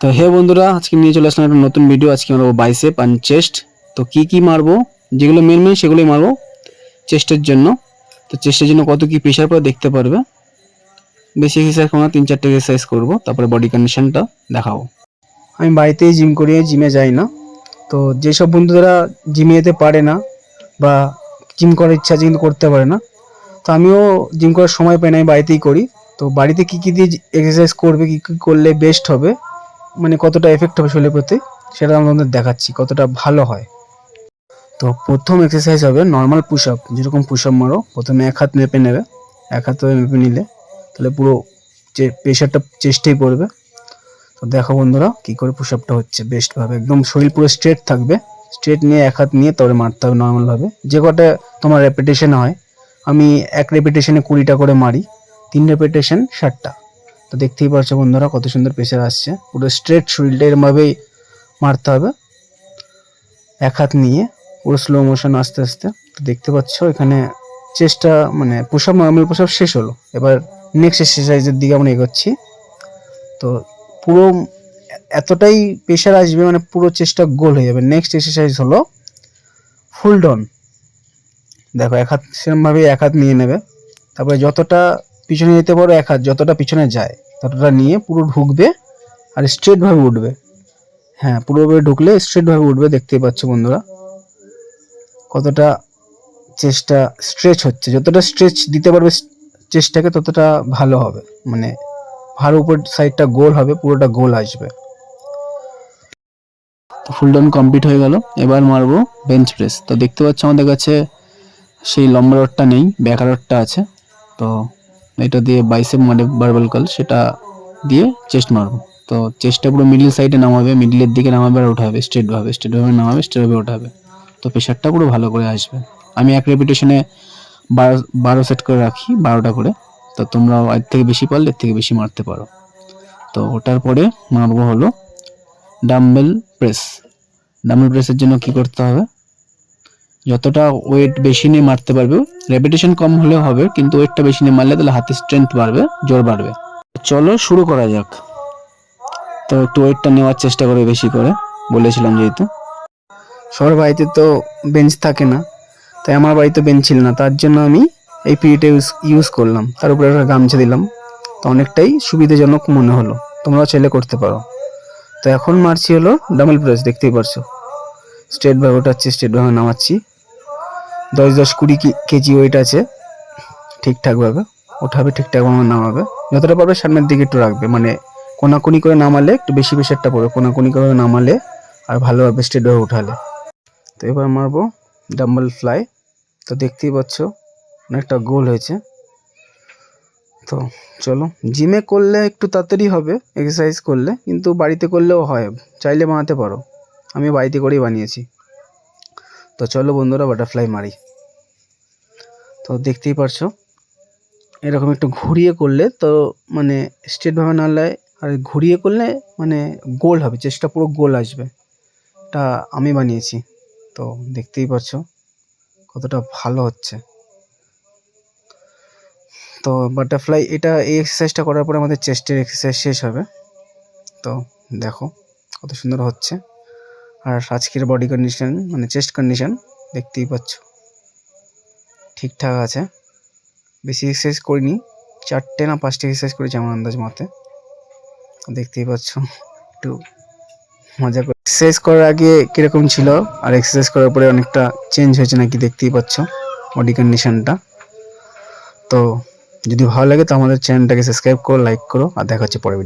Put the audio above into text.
তো হে বন্ধুরা, আজকে নিয়ে চলে আসলাম একটা নতুন ভিডিও আজকে মারবো বাইসেপ অ্যান্ড চেস্ট। তো কি কি মারবো? যেগুলো মেন মেন সেগুলোই মারবো চেস্টের জন্য। তো চেস্টের জন্য কত কি প্রেশার পরে দেখতে পারবে। বেশি এক্সারসাইজ করব তিন চারটে এক্সারসাইজ করব, তারপরে বডি কন্ডিশনটা দেখাবো। আমি বাড়িতেই জিম করি জিমে যাই না। তো যেসব বন্ধুরা জিমে যেতে পারে না বা জিম করার ইচ্ছা আছে কিন্তু করতে পারে না, তো আমিও জিম করার সময় পাই না, আমি বাড়িতেই করি। তো বাড়িতে কী কী দিয়ে এক্সারসাইজ করবে, কী কী করলে বেস্ট হবে মানে কতটা এফেক্ট হবে শরীরের প্রতি, সেটা আমি তোমাদের দেখাচ্ছি, কতটা ভালো হয়। তো প্রথম এক্সারসাইজ হবে নর্মাল পুশ আপ যেরকম পুশ আপ মারো, প্রথমে এক হাত মেপে নেবে, এক হাত মেপে নিলে, তাহলে পুরো যে প্রেশারটা চেস্টেই পড়বে। তো দেখো বন্ধুরা, কী করে পুশ আপটা হচ্ছে বেস্টভাবে একদম শরীর পুরো স্ট্রেট থাকবে স্ট্রেট নিয়ে এক হাত নিয়ে তারপরে মারতে হবে নর্মালভাবে যে কটা তোমার রেপিটেশন হয়, আমি এক রেপিটেশনে কুড়িটা করে মারি, তিন রেপিটেশন ষাটটা। তো দেখতেই পারছ বন্ধুরা কত সুন্দর প্রেশার আসছে। পুরো স্ট্রেট শরীরটা এরমভাবেই মারতে হবে। এক হাত নিয়ে, পুরো স্লো মোশন আস্তে আস্তে। তো দেখতে পাচ্ছ এখানে চেষ্টা মানে পোশাক নর্মাল পোশাক শেষ হলো। এবার নেক্সট এক্সারসাইজের দিকে আমরা এগোচ্ছি। তো পুরো এতটাই প্রেশার আসবে মানে পুরো চেষ্টা গোল হয়ে যাবে। নেক্সট এক্সারসাইজ হলো ফুল ডন দেখো, এক হাত সেরকমভাবে এক হাত নিয়ে নেবে। তারপরে যতটা পিছনে যেতে পারো, এক হাত যতটা পিছনে যায়, ততটা নিয়ে পুরো ঢুকবে আর স্ট্রেটভাবে উঠবে। হ্যাঁ পুরোভাবে ঢুকলে স্ট্রেটভাবে উঠবে, দেখতেই পাচ্ছ বন্ধুরা। কতটা চেষ্টা স্ট্রেচ হচ্ছে। যতটা স্ট্রেচ দিতে পারবে চেষ্টাকে, ততটা ভালো হবে। মানে ভালো উপর সাইডটা গোল হবে, পুরোটা গোল আসবে। তো ফুল ডাউন কমপ্লিট হয়ে গেল। এবার মারবো বেঞ্চ প্রেস তো দেখতে পাচ্ছ আমাদের কাছে সেই লম্বা রডটা নেই ব্যাকা রডটা আছে। তো এটা দিয়ে বাইসেপ মানে বারবাল কাল সেটা দিয়ে চেস্ট মারবো। তো চেস্টটা পুরো মিডল সাইডে নামাবে মিডলের দিকে নামাবে আর উঠাবে স্ট্রেটভাবে স্ট্রেটভাবে নামাবে স্ট্রেটভাবে উঠাবে তো প্রেশারটা পুরো ভালো করে আসবে। আমি এক রেপিটেশনে বারো বারো সেট করে রাখি, বারোটা করে। তো তোমরা এর থেকে বেশি পারলে এর থেকে বেশি মারতে পারো। তো ওটার পরে মারবো হলো ডাম্বেল প্রেস ডাম্বেল প্রেসের জন্য কি করতে হবে? যতটা ওয়েট বেশি নিয়ে মারতে পারবে রেপিটেশন কম হলেও হবে, কিন্তু ওয়েটটা বেশি নিয়ে মারলে তাহলে হাতের স্ট্রেংথ বাড়বে, জোর বাড়বে। চলো শুরু করা যাক। তো একটু ওয়েটটা নেওয়ার চেষ্টা করে বেশি করে, বলেছিলাম যেহেতু। সবার বাড়িতে তো বেঞ্চ থাকে না, তাই আমার বাড়িতে বেঞ্চ ছিল না, তার জন্য আমি এই পিড়িটা ইউজ ইউজ করলাম। তার উপরে একটা গামছা দিলাম, তো অনেকটাই সুবিধাজনক মনে হলো। তোমরাও চাইলে করতে পারো। তো এখন মারছি হলো ডাবল প্রেস দেখতেই পারছ। স্ট্রেট ভাবে ওঠাচ্ছি স্ট্রেট ভাবে নামাচ্ছি। দশ দশ কুড়ি কেজি ওয়েট আছে। ঠিকঠাকভাবে ওঠাবে ঠিকঠাকভাবে নামাবে। যতটা পারবে সামনের দিকে একটু রাখবে। মানে কোনাকুনি করে নামালে একটু বেশি প্রেশারটা পড়বে। কোনাকুনি করে নামালে আর ভালোভাবে স্ট্রেটভাবে উঠালে তো এবার মারবো ডাম্বল ফ্লাই তো দেখতেই পাচ্ছ, অনেকটা গোল হয়েছে। তো চলো জিমে করলে একটু তাড়াতাড়ি হবে এক্সারসাইজ করলে। কিন্তু বাড়িতে করলেও হয়। চাইলে বানাতে পারো। আমি বাড়িতে করেই বানিয়েছি। তো চলো বন্ধুরা বাটারফ্লাই মারি। তো দেখতেই পারছ, এরকম একটু ঘুরিয়ে করলে তো মানে স্ট্রেটভাবে নাড়লে আর ঘুরিয়ে করলে মানে গোল হবে, চেষ্টা পুরো গোল আসবে। এটা আমি বানিয়েছি, তো দেখতেই পারছ কতটা ভালো হচ্ছে। তো বাটারফ্লাই এটা এই এক্সারসাইজটা করার পরে আমাদের চেস্টের এক্সারসাইজ শেষ হবে। তো দেখো কত সুন্দর হচ্ছে। আর আজকের বডি কন্ডিশন মানে চেস্ট কন্ডিশন দেখতেই পাচ্ছ। ঠিকঠাক আছে। বেশি এক্সারসাইজ করিনি। চারটে না পাঁচটা এক্সারসাইজ করেছি আমার আন্দাজ মতে। দেখতেই পাচ্ছ। একটু মজা করে এক্সারসাইজ করার আগে কীরকম ছিল? আর এক্সারসাইজ করার পরে অনেকটা চেঞ্জ হয়েছে নাকি দেখতেই পাচ্ছ বডি কন্ডিশনটা তো যদি ভালো লাগে তো আমাদের চ্যানেলটাকে সাবস্ক্রাইব করো লাইক করো, আর দেখা হচ্ছে পরে